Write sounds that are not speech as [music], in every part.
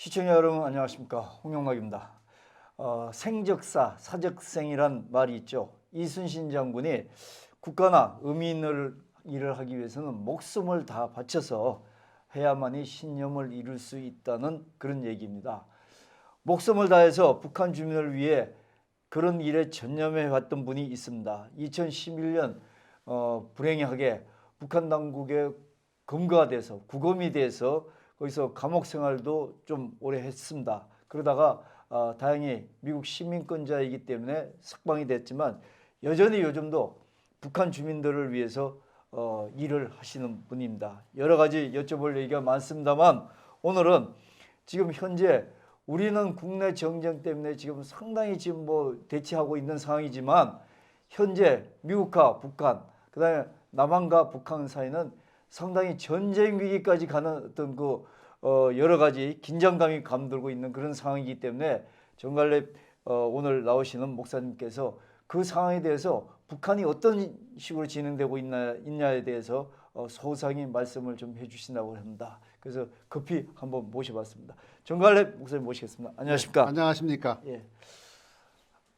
시청자 여러분 안녕하십니까 홍영락입니다. 어, 생적사 사적생이란 말이 있죠. 이순신 장군이 국가나 의미 있는 일을 하기 위해서는 목숨을 다 바쳐서 해야만이 신념을 이룰 수 있다는 그런 얘기입니다. 목숨을 다해서 북한 주민을 위해 그런 일에 전념해 왔던 분이 있습니다. 2011년 어, 불행하게 북한 당국의 검거가 돼서 구검이 돼서 거기서 감옥 생활도 좀 오래 했습니다. 그러다가 어, 다행히 미국 시민권자이기 때문에 석방이 됐지만 여전히 요즘도 북한 주민들을 위해서 어, 일을 하시는 분입니다. 여러 가지 여쭤볼 얘기가 많습니다만 오늘은 지금 현재 우리는 국내 정쟁 때문에 지금 상당히 지금 뭐 대치하고 있는 상황이지만 현재 미국과 북한 그다음에 남한과 북한 사이는 상당히 전쟁 위기까지 가는 어떤 그 어, 여러 가지 긴장감이 감돌고 있는 그런 상황이기 때문에 정갈래 어, 오늘 나오시는 목사님께서 그 상황에 대해서 북한이 어떤 식으로 진행되고 있나 있냐에 대해서 어, 소상히 말씀을 좀 해주신다고 합니다. 그래서 급히 한번 모셔봤습니다. 정갈래 목사님 모시겠습니다. 안녕하십니까? 안녕하십니까. 예.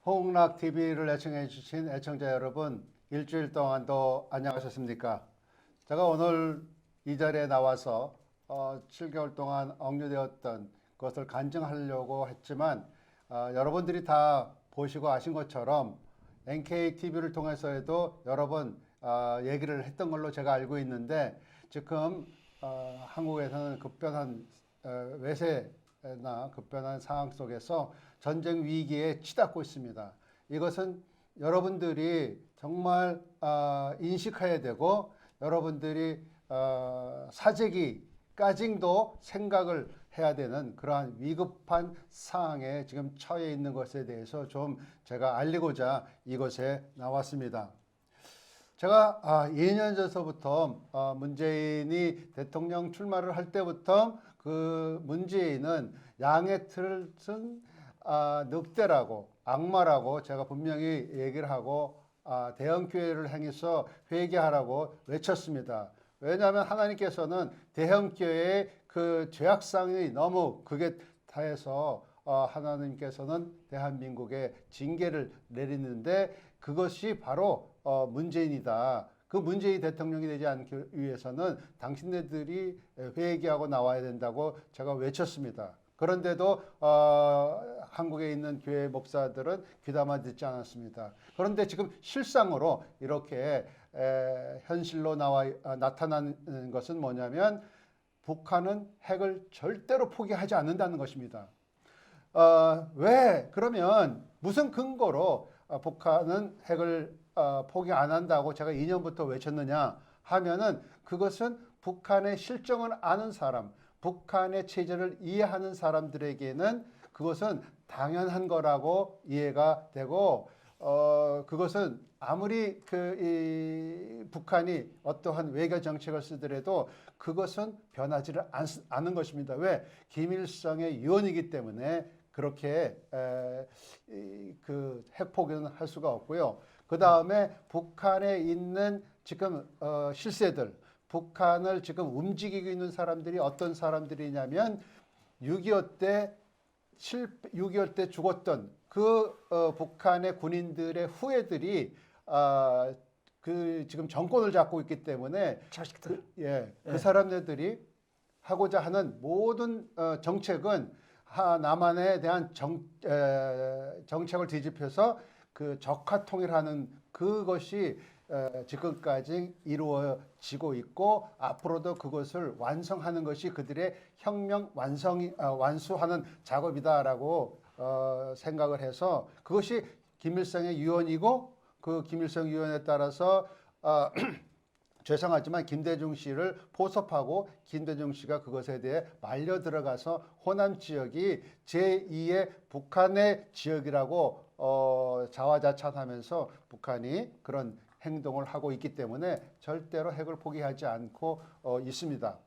홍락 TV를 애청해 주신 애청자 여러분, 일주일 동안도 안녕하셨습니까? 제가 오늘 이 자리에 나와서 어, 7개월 동안 억류되었던 것을 간증하려고 했지만 어, 여러분들이 다 보시고 아신 것처럼 NK TV를 통해서에도 여러 번 어, 얘기를 했던 걸로 제가 알고 있는데 지금 어, 한국에서는 급변한 어, 외세나 급변한 상황 속에서 전쟁 위기에 치닫고 있습니다. 이것은 여러분들이 정말 어, 인식해야 되고 여러분들이 어, 사재기까지도 생각을 해야 되는 그러한 위급한 상황에 지금 처해 있는 것에 대해서 좀 제가 알리고자 이곳에 나왔습니다. 제가 아, 2년 전서부터 어, 문재인이 대통령 출마를 할 때부터 그 문재인은 양의 틀을 쓴 아, 늑대라고 악마라고 제가 분명히 얘기를 하고 아, 대형 교회를 행해서 회개하라고 외쳤습니다. 왜냐하면 하나님께서는 대형 교회의 그 죄악상이 너무 극에 다해서 어, 하나님께서는 대한민국에 징계를 내리는데 그것이 바로 어, 문재인이다. 그 문재인 대통령이 되지 않기 위해서는 당신네들이 회개하고 나와야 된다고 제가 외쳤습니다. 그런데도 어, 한국에 있는 교회 목사들은 귀담아 듣지 않았습니다. 그런데 지금 실상으로 이렇게 에, 현실로 나와 아, 나타나는 것은 뭐냐면 북한은 핵을 절대로 포기하지 않는다는 것입니다. 어, 왜 그러면 무슨 근거로 어, 북한은 핵을 어, 포기 안 한다고 제가 2년부터 외쳤느냐 하면은 그것은 북한의 실정을 아는 사람, 북한의 체제를 이해하는 사람들에게는 그것은 당연한 거라고 이해가 되고 어 그것은 아무리 그 이 북한이 어떠한 외교 정책을 쓰더라도 그것은 변하지를 않, 않은 것입니다. 왜 김일성의 유언이기 때문에 그렇게 그 핵포기는 할 수가 없고요. 그 다음에 북한에 있는 지금 어, 실세들, 북한을 지금 움직이고 있는 사람들이 어떤 사람들이냐면 6.25 때, 6.25 때 죽었던 그 어, 북한의 군인들의 후예들이 아, 그 지금 정권을 잡고 있기 때문에 자식들. 그, 예, 그 예. 사람들이 하고자 하는 모든 어, 정책은 하, 남한에 대한 정, 에, 정책을 뒤집혀서 그 적화 통일하는 그것이 에, 지금까지 이루어 지고 있고 앞으로도 그것을 완성하는 것이 그들의 혁명 완성 어, 완수하는 작업이다라고 어, 생각을 해서 그것이 김일성의 유언이고 그 김일성 유언에 따라서 어, [clears throat] 죄송하지만 김대중 씨를 포섭하고 김대중 씨가 그것에 대해 말려 들어가서 호남 지역이 제2의 북한의 지역이라고 어, 자화자찬하면서 북한이 그런 행동을 하고 있기 때문에 절대로 핵을 포기하지 않고 어, 있습니다.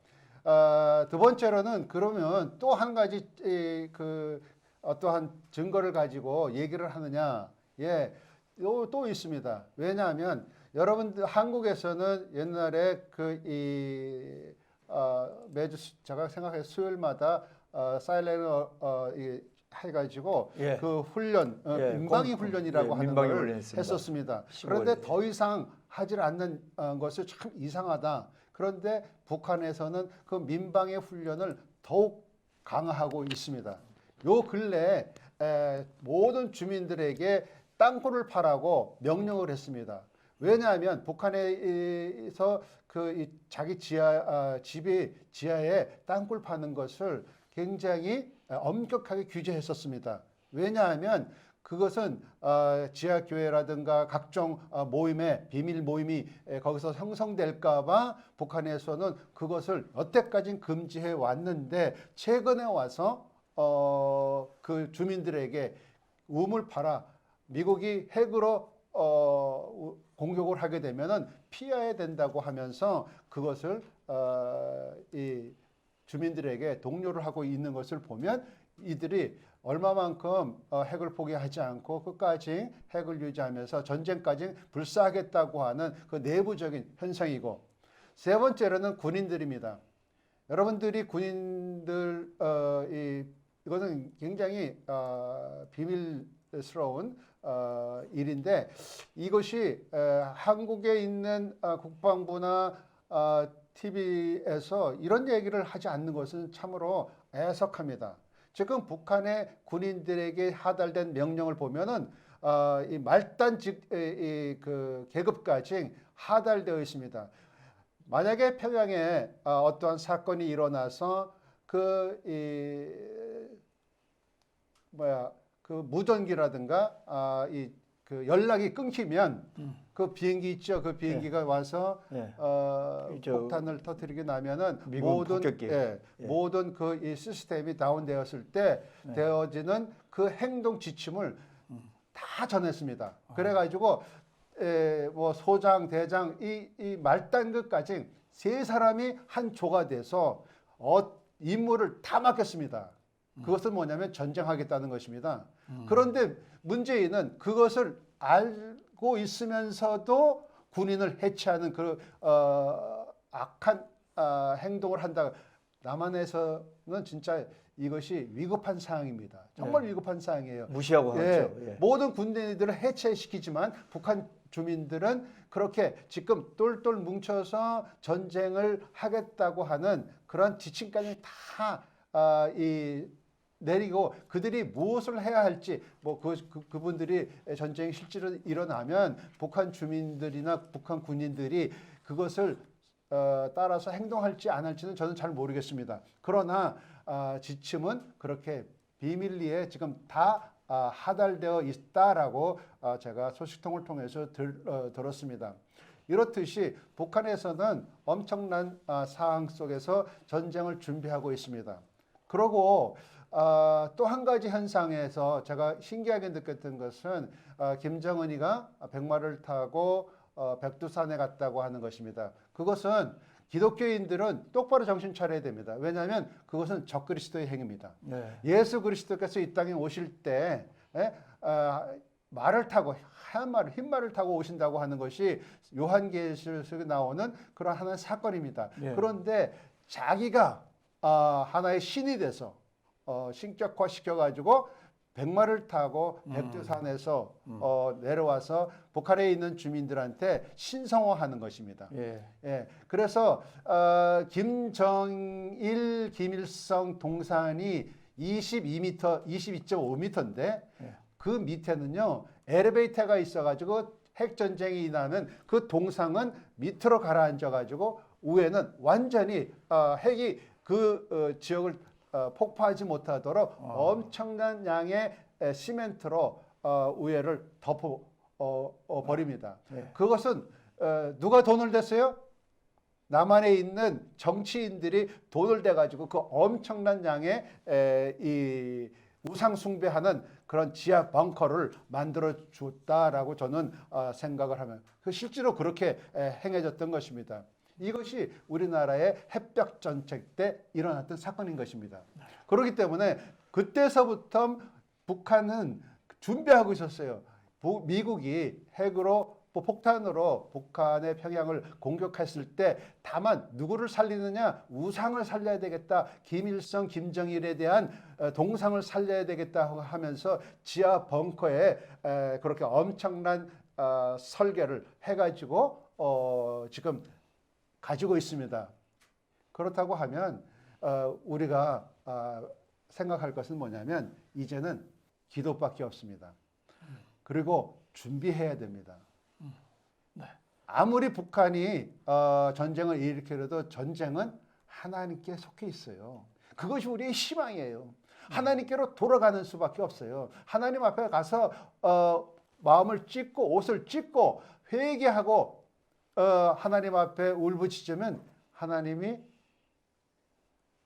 어, 두 번째로는 그러면 또 한 가지 이, 그 어떠한 증거를 가지고 얘기를 하느냐? 예, 요, 또 있습니다. 왜냐하면 여러분들 한국에서는 옛날에 그이 어, 매주 수- 제가 생각해 수요일마다 어, 사일렌 어, 어, 이, 해가지고 예. 그 훈련 어, 예, 민방위 공- 훈련이라고 예, 하는 민방위 걸 훈련 했습니다. 했었습니다. 그런데 더 이상 하질 않는 어, 것이 참 이상하다. 그런데 북한에서는 그 민방위 훈련을 더욱 강화하고 있습니다. 요 근래 에, 모든 주민들에게 땅굴을 파라고 명령을 했습니다. 왜냐하면 북한에서 그 이 자기 지하 아, 집이 지하에 땅굴 파는 것을 굉장히 아, 엄격하게 규제했었습니다. 왜냐하면 그것은 어, 지하 교회라든가 각종 어, 모임에 비밀 모임이 에, 거기서 형성될까봐 북한에서는 그것을 여태까지 금지해 왔는데 최근에 와서 어, 그 주민들에게 우물 파라 미국이 핵으로 어, 우- 공격을 하게 되면은 피해야 된다고 하면서 그것을 어, 이 주민들에게 독려를 하고 있는 것을 보면 이들이 얼마만큼 어, 핵을 포기하지 않고 끝까지 핵을 유지하면서 전쟁까지 불사하겠다고 하는 그 내부적인 현상이고 세 번째로는 군인들입니다. 여러분들이 군인들 어, 이 이거는 굉장히 어, 비밀스러운 어, 일인데 이것이 에, 한국에 있는 어, 국방부나 어, TV에서 이런 얘기를 하지 않는 것은 참으로 애석합니다. 지금 북한의 군인들에게 하달된 명령을 보면은 어, 이 말단 즉그 계급까지 하달되어 있습니다. 만약에 평양에 어, 어떠한 사건이 일어나서 그 이 뭐야 그 무전기라든가 아, 이 그 연락이 끊기면 그 비행기 있죠 그 비행기가 와서 예. 어, 저- 폭탄을 터뜨리게 나면은 미군 모든 폭격기. 예, 예. 모든 그 이 시스템이 다운되었을 때 네. 되어지는 그 행동 지침을 음. 다 전했습니다. 아. 그래가지고 에, 뭐 소장 대장 이, 이 말단급까지 세 사람이 한 조가 돼서 어, 임무를 다 맡겼습니다. 음. 그것은 뭐냐면 전쟁하겠다는 것입니다. 그런데 문재인은 그것을 알고 있으면서도 군인을 해체하는 그 어, 악한 어, 행동을 한다. 남한에서는 진짜 이것이 위급한 사항입니다. 정말 네. 위급한 사항이에요. 무시하고 예, 하죠. 예. 모든 군대들을 해체시키지만 북한 주민들은 그렇게 지금 똘똘 뭉쳐서 전쟁을 하겠다고 하는 그런 지침까지 다 아, 이 내리고 그들이 무엇을 해야 할지 뭐 그, 그 그분들이 전쟁이 실제로 일어나면 북한 주민들이나 북한 군인들이 그것을 어, 따라서 행동할지 안 할지는 저는 잘 모르겠습니다. 그러나 아, 지침은 그렇게 비밀리에 지금 다 아, 하달되어 있다라고 아, 제가 소식통을 통해서 들, 어, 들었습니다. 이렇듯이 북한에서는 엄청난 아, 상황 속에서 전쟁을 준비하고 있습니다. 그리고 아, 또한 가지 현상에서 제가 신기하게 느꼈던 것은 아, 김정은이가 백마를 타고 어, 백두산에 갔다고 하는 것입니다. 그것은 기독교인들은 똑바로 정신 차려야 됩니다. 왜냐하면 그것은 적그리스도의 행위입니다. 네. 예수 그리스도께서 이 땅에 오실 때 에, 아, 말을 타고 하얀 말을 흰 말을 타고 오신다고 하는 것이 요한계시록에 나오는 그런 하나의 사건입니다. 예. 그런데 자기가 아, 하나의 신이 돼서 어, 신격화 시켜가지고 백마를 타고 백두산에서 어, 내려와서 북한에 있는 주민들한테 신성화하는 것입니다. 예. 예, 그래서 어, 김정일, 김일성 동산이 22m, 22.5m인데 예. 그 밑에는요 엘리베이터가 있어가지고 핵 전쟁이 나면 그 동상은 밑으로 가라앉아가지고 위에는 완전히 어, 핵이 그 어, 지역을 어, 폭파하지 못하도록 엄청난 양의 에, 시멘트로 어, 위에를 덮어 어, 어, 버립니다. 예. 그것은 어, 누가 돈을 댔어요? 남한에 있는 정치인들이 돈을 대 가지고 그 엄청난 양의 에, 이 우상 숭배하는 그런 지하 벙커를 만들어 줬다라고 저는 어, 생각을 하면 그 실제로 그렇게 에, 행해졌던 것입니다. 이것이 우리나라의 햇볕 정책 때 일어났던 사건인 것입니다. 그렇기 때문에 그때서부터 북한은 준비하고 있었어요. 부- 미국이 핵으로 뭐 폭탄으로 북한의 평양을 공격했을 때 다만 누구를 살리느냐 우상을 살려야 되겠다 김일성 김정일에 대한 어, 동상을 살려야 되겠다 하면서 지하 벙커에 에, 그렇게 엄청난 어, 설계를 해가지고 어, 지금 가지고 있습니다. 그렇다고 하면 어, 우리가 아, 생각할 것은 뭐냐면 이제는 기도밖에 없습니다. 그리고 준비해야 됩니다. 네. 아무리 북한이 어, 전쟁을 일으키려도 전쟁은 하나님께 속해 있어요. 그것이 우리의 희망이에요. 하나님께로 돌아가는 수밖에 없어요. 하나님 앞에 가서 어, 마음을 찢고 옷을 찢고 회개하고 어, 하나님 앞에 울부짖으면 하나님이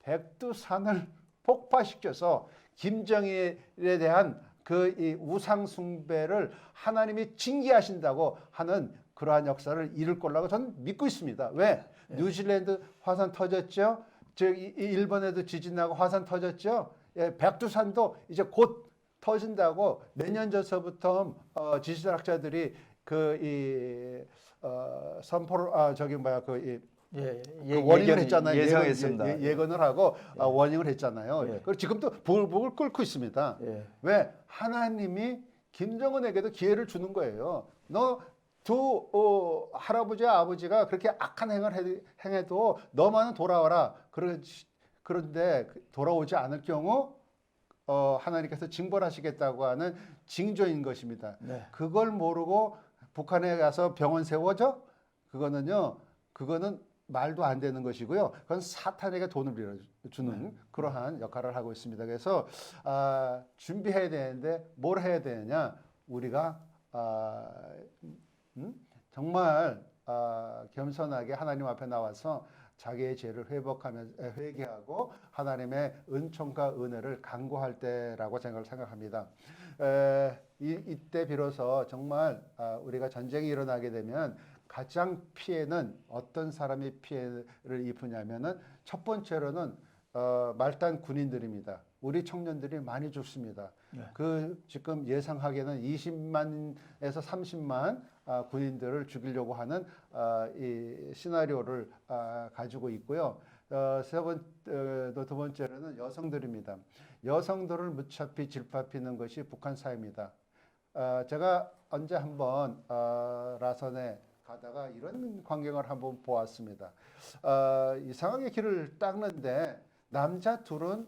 백두산을 [laughs] 폭파시켜서 김정일에 대한 그이 우상 숭배를 하나님이 징계하신다고 하는 그러한 역사를 이룰 거라고 저는 믿고 있습니다. 왜? 뉴질랜드 화산 터졌죠. 즉 일본에도 지진 나고 화산 터졌죠. 예, 백두산도 이제 곧 터진다고 몇년 전서부터 어, 지질학자들이 그이 어, 선포를 아 저기 뭐야 그 이 예, 그 워닝을 했잖아요. 예상했습니다. 예건, 예, 예건을 하고 아, 워닝을 했잖아요. 예. 그리고 지금도 부글부글 끓고 있습니다. 예. 왜 하나님이 김정은에게도 기회를 주는 거예요. 너 두 어, 할아버지 아버지가 그렇게 악한 행을 해, 행해도 너만은 돌아와라. 그런 그런데 그 돌아오지 않을 경우 어, 하나님께서 징벌하시겠다고 하는 징조인 것입니다. 네. 그걸 모르고 북한에 가서 병원 세워져? 그거는요, 그거는 말도 안 되는 것이고요. 그건 사탄에게 돈을 빌려주는 그러한 역할을 하고 있습니다. 그래서 아, 준비해야 되는데 뭘 해야 되느냐? 우리가 아, 음? 정말 아, 겸손하게 하나님 앞에 나와서 자기의 죄를 회복하며 에, 회개하고 하나님의 은총과 은혜를 간구할 때라고 생각을 생각합니다. 에, 이, 이때 비로소 정말 아, 우리가 전쟁이 일어나게 되면 가장 피해는 어떤 사람이 피해를 입으냐면은 첫 번째로는 어, 말단 군인들입니다. 우리 청년들이 많이 죽습니다. 네. 그 지금 예상하기에는 20만에서 30만 아, 군인들을 죽이려고 하는 아, 이 시나리오를 아, 가지고 있고요. 어, 세 번, 어, 번째로는 여성들입니다. 여성들을 무차피 질파피는 것이 북한 사회입니다. 어, 제가 언제 한번 어, 라선에 가다가 이런 광경을 한번 보았습니다. 어, 이상하게 길을 닦는데 남자 둘은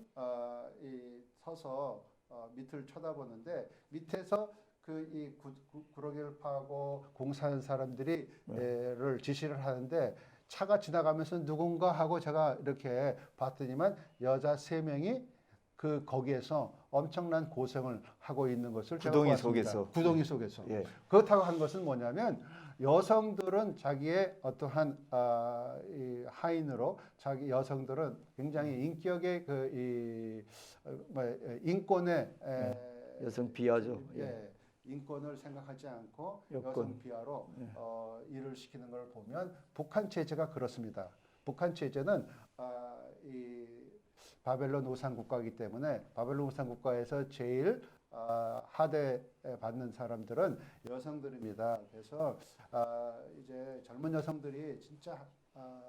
서서 어, 밑을 쳐다보는데 밑에서 그 이 구러기를 파고 공사하는 사람들이 를 지시를 하는데 차가 지나가면서 누군가 하고 제가 이렇게 봤더니만 여자 세 명이 그 거기에서 엄청난 고생을 하고 있는 것을 구덩이. 속에서. 구덩이 속에서 예. 그렇다고 하는 것은 뭐냐면 여성들은 자기의 어떠한 아, 이 하인으로 자기 여성들은 굉장히 인격의 그이 뭐, 인권의 에, 여성 비하죠. 예. 예, 인권을 생각하지 않고 여권. 여성 비하로 예. 어, 일을 시키는 걸 보면 북한 체제가 그렇습니다. 북한 체제는 아, 이 바벨론 우상 국가이기 때문에 바벨론 우상 국가에서 제일 아, 하대 받는 사람들은 여성들입니다. 그래서 아, 이제 젊은 여성들이 진짜 아,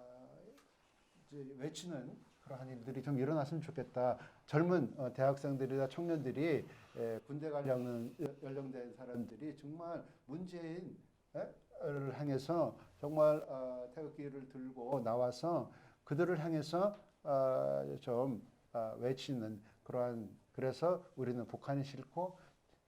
이제 외치는 그러한 일들이 좀 일어났으면 좋겠다. 젊은 어, 대학생들이나 청년들이 에, 군대 갈 연령, 연령된 사람들이 정말 문재인 에? 를 향해서 정말 어, 태극기를 들고 나와서 그들을 향해서 어, 좀 어, 외치는 그러한 그래서 우리는 북한이 싫고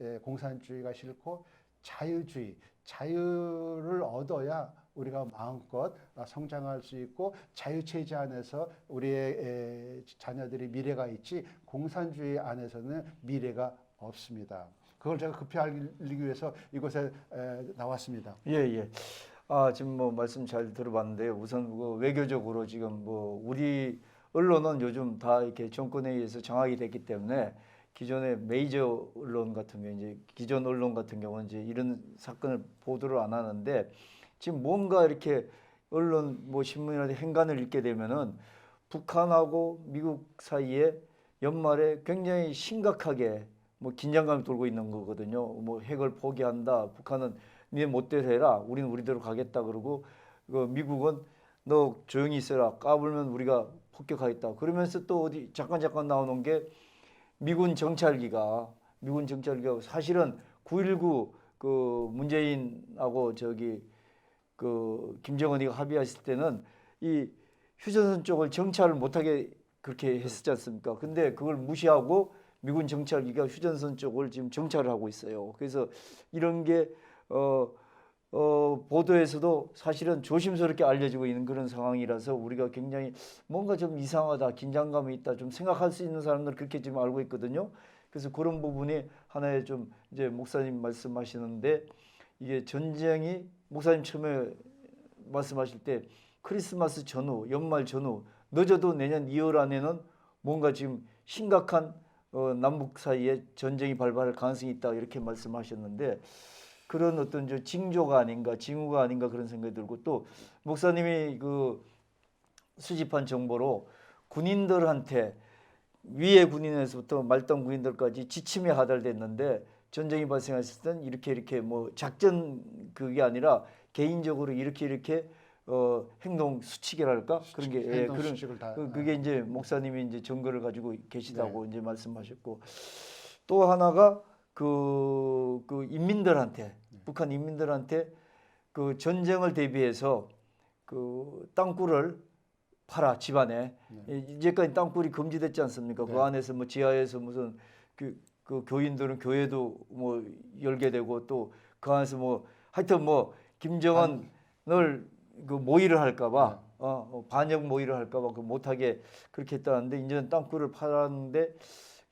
에, 공산주의가 싫고 자유주의 자유를 얻어야 우리가 마음껏 아, 성장할 수 있고 자유체제 안에서 우리의 에, 자녀들이 미래가 있지 공산주의 안에서는 미래가 없습니다. 그걸 제가 급히 알리기 위해서 이곳에 에, 나왔습니다. 예, 예. 아, 지금 뭐 말씀 잘 들어봤는데요. 우선 그 외교적으로 지금 뭐 우리 언론은 요즘 다 이렇게 정권에 의해서 장악이 됐기 때문에 기존의 메이저 언론 같은 경우 이제 기존 언론 같은 경우는 이제 이런 사건을 보도를 안 하는데 지금 뭔가 이렇게 언론 뭐 신문이나 행간을 읽게 되면은 북한하고 미국 사이에 연말에 굉장히 심각하게 뭐 긴장감이 돌고 있는 거거든요. 뭐 핵을 포기한다. 북한은 니네 멋대로 해라. 우리는 우리대로 가겠다 그러고 그 미국은 너 조용히 있어라. 까불면 우리가 폭격하겠다. 그러면서 또 어디 잠깐 잠깐 나오는 게 미군 정찰기가 미군 정찰기가 사실은 9.19 그 문재인하고 저기 그 김정은이가 합의했을 때는 이 휴전선 쪽을 정찰을 못하게 그렇게 했었지 않습니까? 근데 그걸 무시하고 미군 정찰기가 휴전선 쪽을 지금 정찰을 하고 있어요. 그래서 이런 게 어, 어, 보도에서도 사실은 조심스럽게 알려지고 있는 그런 상황이라서 우리가 굉장히 뭔가 좀 이상하다, 긴장감이 있다, 좀 생각할 수 있는 사람들은 그렇게 지금 알고 있거든요. 그래서 그런 부분이 하나의 좀 이제 목사님 말씀하시는데 이게 전쟁이 목사님 처음에 말씀하실 때 크리스마스 전후, 연말 전후 늦어도 내년 2월 안에는 뭔가 지금 심각한 어, 남북 사이에 전쟁이 발발할 가능성이 있다 이렇게 말씀하셨는데 그런 어떤 저 징조가 아닌가 징후가 아닌가 그런 생각이 들고 또 목사님이 그 수집한 정보로 군인들한테 위에 군인에서부터 말단 군인들까지 지침이 하달됐는데 전쟁이 발생했을 땐 이렇게 이렇게 뭐 작전 그게 아니라 개인적으로 이렇게 이렇게 어 행동 수칙이랄까? 그런 게 예, 그런 다 그, 그게 이제 목사님이 이제 증거를 가지고 계시다고 이제 말씀하셨고 또 하나가 그, 그 인민들한테 북한 인민들한테 그 전쟁을 대비해서 그 땅굴을 팔아 집안에. 예, 이제까지 땅굴이 금지됐지 않습니까? 그 네. 안에서 뭐 지하에서 무슨 그, 그 교인들은 교회도 뭐 열게 되고 또 그 안에서 뭐 하여튼 뭐 김정은을 그 모의를 할까봐 어, 어, 반역 모의를 할까봐 그 못하게 그렇게 했다는데 이제는 땅굴을 팔았는데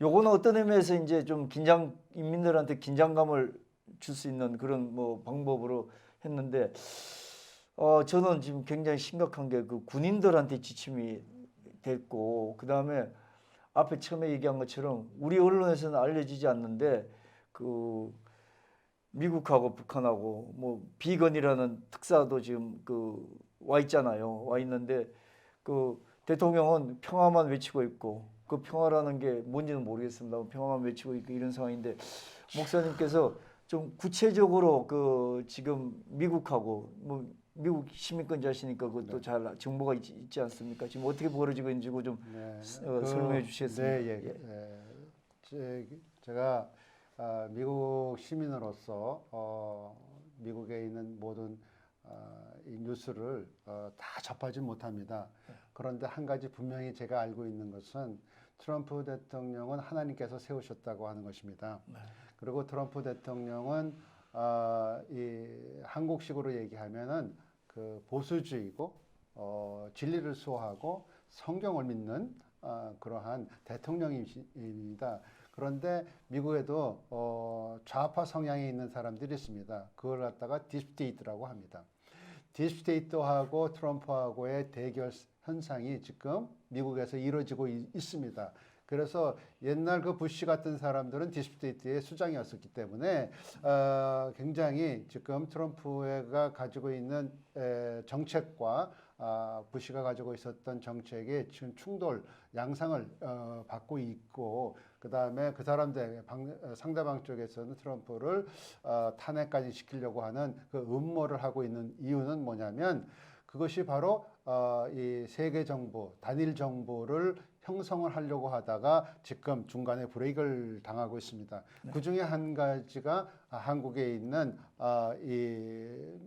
요거는 어떤 의미에서 이제 좀 긴장 인민들한테 긴장감을 줄 수 있는 그런 뭐 방법으로 했는데 어 저는 지금 굉장히 심각한 게 그 군인들한테 지침이 됐고 그 다음에 앞에 처음에 얘기한 것처럼 우리 언론에서는 알려지지 않는데 그 미국하고 북한하고 뭐 비건이라는 특사도 지금 그 와 있잖아요. 와 있는데 그 대통령은 평화만 외치고 있고 그 평화라는 게 뭔지는 모르겠습니다. 평화만 외치고 있고 이런 상황인데 목사님께서 좀 구체적으로 그 지금 미국하고 뭐 미국 시민권자시니까 그것도 잘 정보가 있지, 있지 않습니까? 지금 어떻게 벌어지고 있는지 좀 네, 어, 설명해 주시겠습니까? 네, 예. 예. 제, 제가 아, 미국 시민으로서 어, 미국에 있는 모든 아, 이 뉴스를 어, 다 접하지 못합니다. 그런데 한 가지 분명히 제가 알고 있는 것은 트럼프 대통령은 하나님께서 세우셨다고 하는 것입니다. 그리고 트럼프 대통령은 아, 이 한국식으로 얘기하면은 그 보수주의고 어, 진리를 수호하고 성경을 믿는 아, 그러한 대통령입니다. 그런데 미국에도 어, 좌파 성향이 있는 사람들이 있습니다. 그걸 갖다가 딥스테이트라고 합니다. 딥스테이트하고 트럼프하고의 대결 현상이 지금 미국에서 이루어지고 있, 있습니다. 그래서 옛날 그 부시 같은 사람들은 디스프테이트의 수장이었었기 때문에 어, 굉장히 지금 트럼프가 가지고 있는 에, 정책과 아, 부시가 가지고 있었던 정책의 지금 충돌 양상을 어, 받고 있고 그 다음에 그 사람들 방, 어, 상대방 쪽에서는 트럼프를 어, 탄핵까지 시키려고 하는 그 음모를 하고 있는 이유는 뭐냐면 그것이 바로 어, 이 세계 정부 단일 정부를 형성을 하려고 하다가 지금 중간에 브레이크를 당하고 있습니다. 그 중에 한 가지가 아, 한국에 있는 아, 이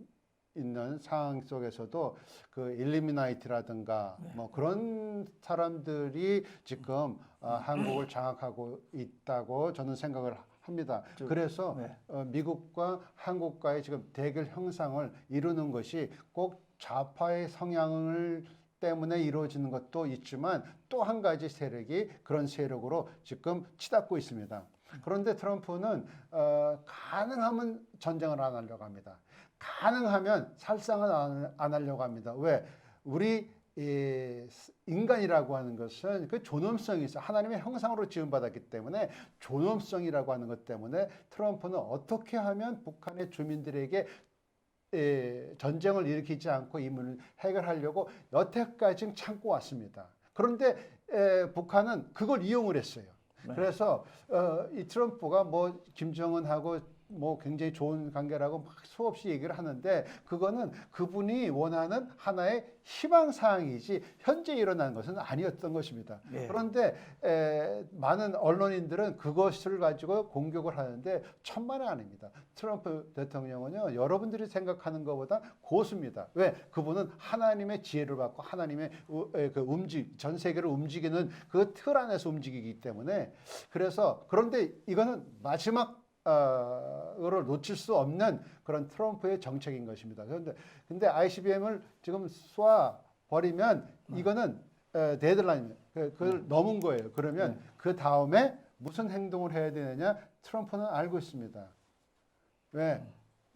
있는 상황 속에서도 그 일리미나이트라든가 뭐 그런 사람들이 지금 아, 한국을 장악하고 있다고 저는 생각을 합니다. 저- 그래서 네. 어, 미국과 한국과의 지금 대결 형상을 이루는 것이 꼭 좌파의 성향을 때문에 이루어지는 것도 있지만 또 한 가지 세력이 그런 세력으로 지금 치닫고 있습니다. 그런데 트럼프는 어, 가능하면 전쟁을 안 하려고 합니다. 가능하면 살상은 안, 안 하려고 합니다. 왜? 우리 이 인간이라고 하는 것은 그 존엄성이 있어 하나님의 형상으로 지음받았기 때문에 존엄성이라고 하는 것 때문에 트럼프는 어떻게 하면 북한의 주민들에게 에, 전쟁을 일으키지 않고 이 문을 해결하려고 여태까지 참고 왔습니다. 그런데 에, 북한은 그걸 이용을 했어요. 그래서 어, 이 트럼프가 뭐 김정은하고 뭐 굉장히 좋은 관계라고 막 수없이 얘기를 하는데 그거는 그분이 원하는 하나의 희망 사항이지 현재 일어난 것은 아니었던 것입니다. 예. 그런데 에, 많은 언론인들은 그것을 가지고 공격을 하는데 천만의 아닙니다. 트럼프 대통령은요 여러분들이 생각하는 것보다 고수입니다. 왜? 그분은 하나님의 지혜를 받고 하나님의 우- 에, 그 움직 전 세계를 움직이는 그 틀 안에서 움직이기 때문에 그래서 그런데 이거는 마지막 어를 놓칠 수 없는 그런 트럼프의 정책인 것입니다. 그런데 근데 ICBM을 지금 쏴 버리면 이거는 에, 데드라인 그- 그걸 넘은 거예요. 그러면 그 다음에 무슨 행동을 해야 되느냐? 트럼프는 알고 있습니다. 왜?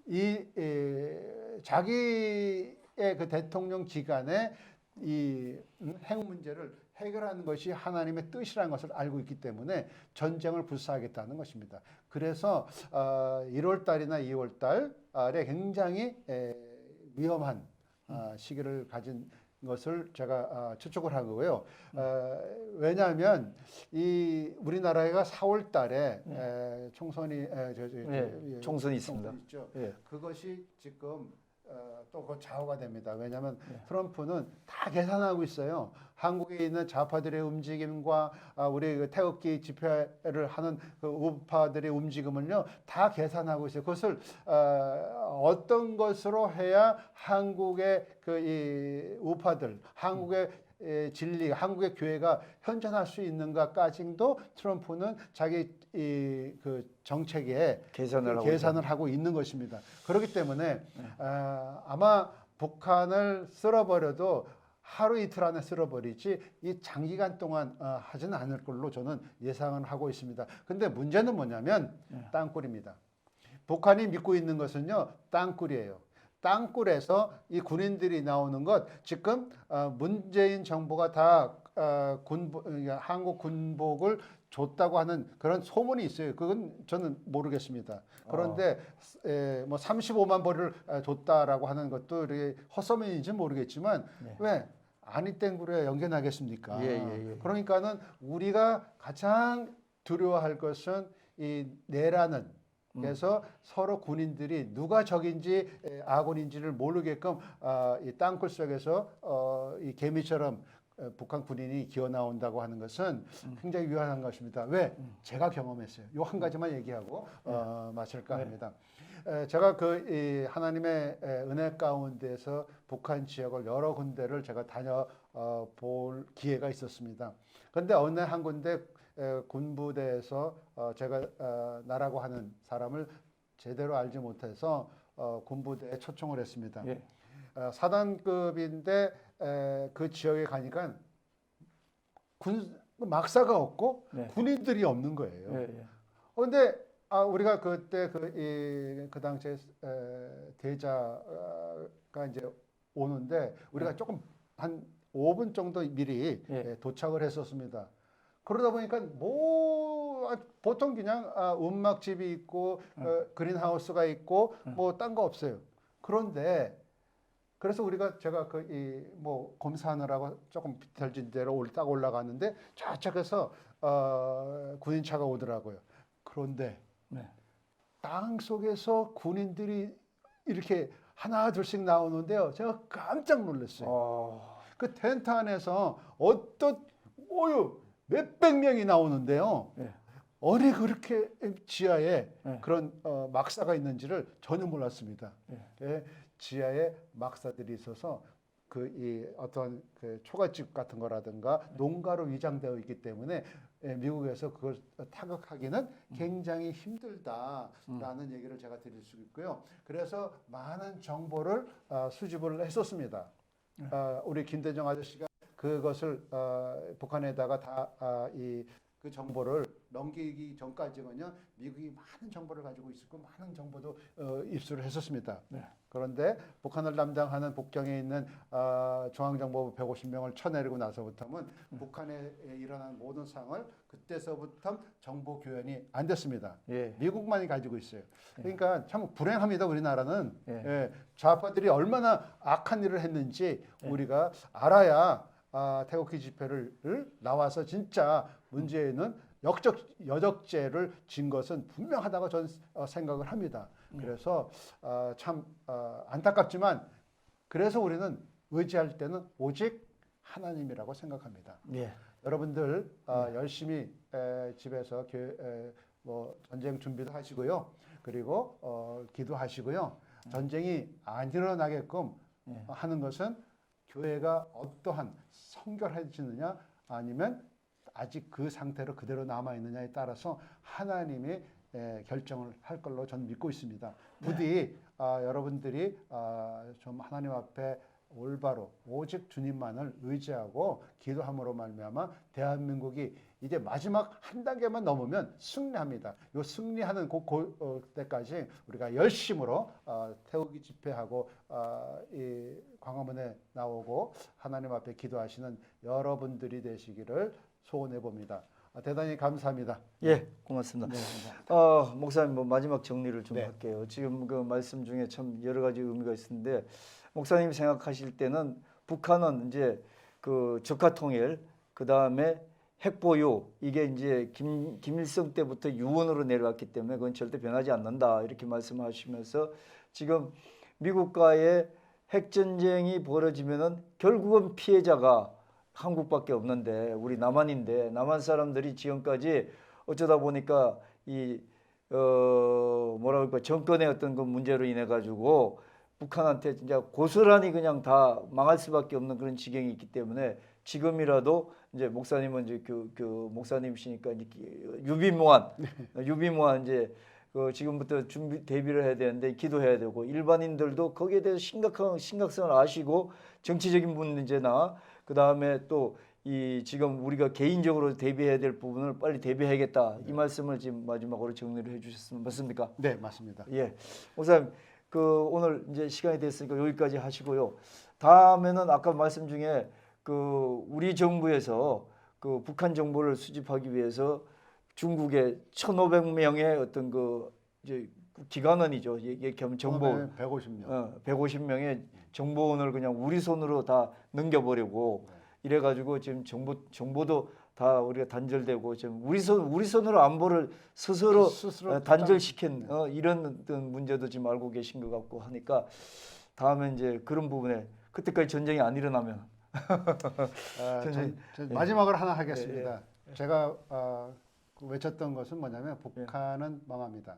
이 에, 자기의 그 대통령 기간에 이 음, 핵 문제를 해결하는 것이 하나님의 뜻이라는 것을 알고 있기 때문에 전쟁을 불사하겠다는 것입니다. 그래서 어, 1월 달이나 2월 달에 굉장히 에, 위험한 아, 시기를 가진 것을 제가 아, 추측을 하고요. 어, 왜냐하면 이 우리나라가 4월 달에 에, 총선이 에, 저, 저, 저, 네, 예, 총선이 있습니다. 총선이. 예. 그것이 지금 어, 또그 좌우가 됩니다. 왜냐하면 네. 트럼프는 다 계산하고 있어요. 한국에 있는 좌파들의 움직임과 아, 우리 그 태극기 집회를 하는 그 우파들의 움직임을요 다 계산하고 있어요. 그것을 어, 어떤 것으로 해야 한국의 그 이 우파들, 한국의 에, 진리, 한국의 교회가 현존할 수 있는가까지도 트럼프는 자기 이 그 정책에 계산을 하고 계산을 하고 있는 것입니다. 그렇기 때문에 아, 아마 북한을 쓸어버려도 하루 이틀 안에 쓸어버리지 이 장기간 동안 어, 하지는 않을 걸로 저는 예상을 하고 있습니다. 근데 문제는 뭐냐면 땅굴입니다. 북한이 믿고 있는 것은요 땅굴이에요. 땅굴에서 이 군인들이 나오는 것 지금 어, 문재인 정부가 다 어, 군보, 어, 한국 군복을 줬다고 하는 그런 소문이 있어요. 그건 저는 모르겠습니다. 그런데 에, 뭐 35만 벌을 아, 줬다라고 하는 것도 이렇게 헛소문인지 모르겠지만 네. 왜 아니 땡굴에 연결나겠습니까? 예, 예, 예. 그러니까는 우리가 가장 두려워할 것은 이 내라는 음. 그래서 서로 군인들이 누가 적인지 에, 아군인지를 모르게끔 아, 이 땅굴 속에서 어, 이 개미처럼 어, 북한 군인이 기어 나온다고 하는 것은 음. 굉장히 위험한 것입니다. 왜? 제가 경험했어요. 요 한 가지만 얘기하고 어, 마칠까 네. 합니다. 에, 제가 그 이 하나님의 에, 은혜 가운데서 북한 지역을 여러 군데를 제가 다녀 어, 볼 기회가 있었습니다. 그런데 어느 한 군데 에, 군부대에서 어, 제가 어, 나라고 하는 사람을 제대로 알지 못해서 어, 군부대에 초청을 했습니다. 예. 어, 사단급인데 에, 그 지역에 가니까 군 막사가 없고 네. 군인들이 없는 거예요. 예, 예. 그런데 아, 우리가 그때 그, 이, 그 당시에 에, 대자가 이제 오는데 우리가 조금 한 5분 정도 미리 예. 에, 도착을 했었습니다. 그러다 보니까 뭐 아, 보통 그냥 아, 음악집이 있고 어, 그린하우스가 있고 뭐 딴 거 없어요. 그런데 그래서 우리가 제가 그 이 뭐 검사하느라고 조금 비틀진 데로 올- 딱 올라갔는데 저쪽에서 어, 군인차가 오더라고요. 그런데 네. 땅 속에서 군인들이 이렇게 하나 둘씩 나오는데요. 제가 깜짝 놀랐어요. 어, 그 텐트 안에서 어떤 오유 몇백 명이 나오는데요. 예. 어디 그렇게 지하에 네. 그런 어, 막사가 있는지를 전혀 몰랐습니다. 예. 예, 지하에 막사들이 있어서 그 이 어떤 그 초가집 같은 거라든가 농가로 위장되어 있기 때문에 예, 미국에서 그걸 타격하기는 굉장히 힘들다라는 얘기를 제가 드릴 수 있고요. 그래서 많은 정보를 어, 수집을 했었습니다. 어, 우리 김대중 아저씨가 그것을 어, 북한에다가 다이 그 정보를 넘기기 전까지는요 미국이 많은 정보를 가지고 있었고 많은 정보도 어, 입수를 했었습니다. 네. 그런데 북한을 담당하는 북경에 있는 어, 중앙정보부 150명을 쳐내리고 나서부터는 북한에 일어난 모든 상황을 그때서부터 정보 교환이 안 됐습니다. 예. 미국만이 가지고 있어요. 그러니까 참 불행합니다. 우리나라는 예. 예, 좌파들이 얼마나 악한 일을 했는지 예. 우리가 알아야 아, 태극기 집회를 나와서 진짜 문재인은 역적 여적죄를 진 것은 분명하다고 저는 어, 생각을 합니다. 그래서 어, 참 어, 안타깝지만 그래서 우리는 의지할 때는 오직 하나님이라고 생각합니다. 예. 여러분들 어, 열심히 에, 집에서 교, 에, 뭐 전쟁 준비도 하시고요. 그리고 어, 기도하시고요. 전쟁이 안 일어나게끔 예. 하는 것은 교회가 어떠한 성결해지느냐 아니면 아직 그 상태로 그대로 남아 있느냐에 따라서 하나님이 에, 결정을 할 걸로 저는 믿고 있습니다. 부디 아, 여러분들이 아, 좀 하나님 앞에 올바로 오직 주님만을 의지하고 기도함으로 말미암아 대한민국이 이제 마지막 한 단계만 넘으면 승리합니다. 요 승리하는 그 고, 어, 때까지 우리가 열심으로 어, 태우기 집회하고 어, 이 광화문에 나오고 하나님 앞에 기도하시는 여러분들이 되시기를 소원해 봅니다. 아, 대단히 감사합니다. 예, 고맙습니다. 네, 감사합니다. 어, 목사님 뭐 마지막 정리를 좀 네. 할게요. 지금 그 말씀 중에 참 여러 가지 의미가 있는데 목사님 생각하실 때는 북한은 이제 그 적화 통일 그 다음에 핵보유 이게 이제 김 김일성 때부터 유언으로 내려왔기 때문에 그건 절대 변하지 않는다 이렇게 말씀하시면서 지금 미국과의 핵 전쟁이 벌어지면은 결국은 피해자가 한국밖에 없는데 우리 남한인데 남한 사람들이 지금까지 어쩌다 보니까 이 어, 뭐라 그럴까 정권의 어떤 그 문제로 인해 가지고 북한한테 진짜 고스란히 그냥 다 망할 수밖에 없는 그런 지경이 있기 때문에 지금이라도 이제 목사님은 이제 그, 그 목사님이시니까 유비무한 유비무한 이제 그 지금부터 준비 대비를 해야 되는데 기도해야 되고 일반인들도 거기에 대해서 심각한 심각성을 아시고 정치적인 문제나 그 다음에 또 이 지금 우리가 개인적으로 대비해야 될 부분을 빨리 대비해야겠다 이 말씀을 지금 마지막으로 정리를 해주셨으면 맞습니까? 네, 맞습니다. 예, 목사님 그 오늘 이제 시간이 됐으니까 여기까지 하시고요. 다음에는 아까 말씀 중에 그 우리 정부에서 그 북한 정보를 수집하기 위해서 중국의 1,500명의 어떤 그 이제 기관원이죠. 이게 겸 정보 150명. 어, 150명의 정보원을 그냥 우리 손으로 다 넘겨 버리고 이래 가지고 지금 정보 정보도 다 우리가 단절되고 지금 우리 손 우리 손으로 안보를 스스로 스스로 어, 단절시킨 어, 이런 어떤 문제도 지금 알고 계신 것 같고 하니까 다음에 이제 그런 부분에 그때까지 전쟁이 안 일어나면 아, [laughs] 전, 선생님. 전 예. 마지막으로 하나 하겠습니다. 제가 어, 그 외쳤던 것은 뭐냐면 예. 북한은 망합니다.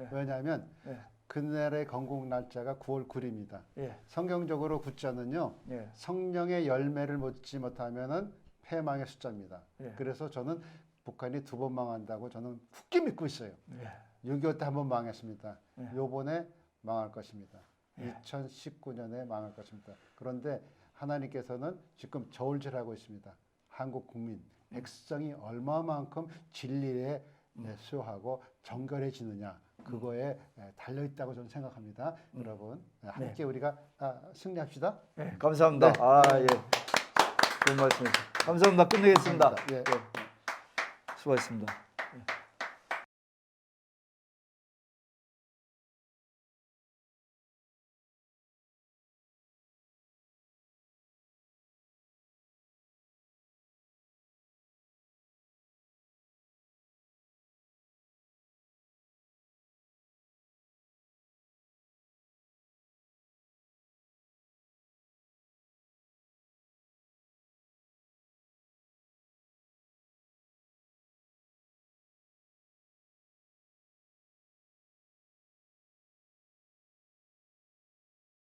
예. 왜냐하면 예. 그날의 건국 날짜가 9월 9일입니다. 예, 성경적으로 굿자는요 예, 성령의 열매를 묻지 못하면은 패망의 숫자입니다. 예. 그래서 저는 북한이 두 번 망한다고 저는 굳게 믿고 있어요. 예. 6.25 때 한 번 망했습니다. 예. 요번에 망할 것입니다. 예. 2019년에 망할 것입니다. 그런데 하나님께서는 지금 저울질하고 있습니다. 한국 국민 백성이 얼마만큼 진리에 예, 수요하고 정결해지느냐 그거에 예, 달려 있다고 저는 생각합니다. 여러분 예, 함께 우리가 아, 승리합시다. 예, 감사합니다. 네. 아 예, 좋은 말씀이죠. 감사합니다. 끝내겠습니다. 예. 예. 수고하셨습니다.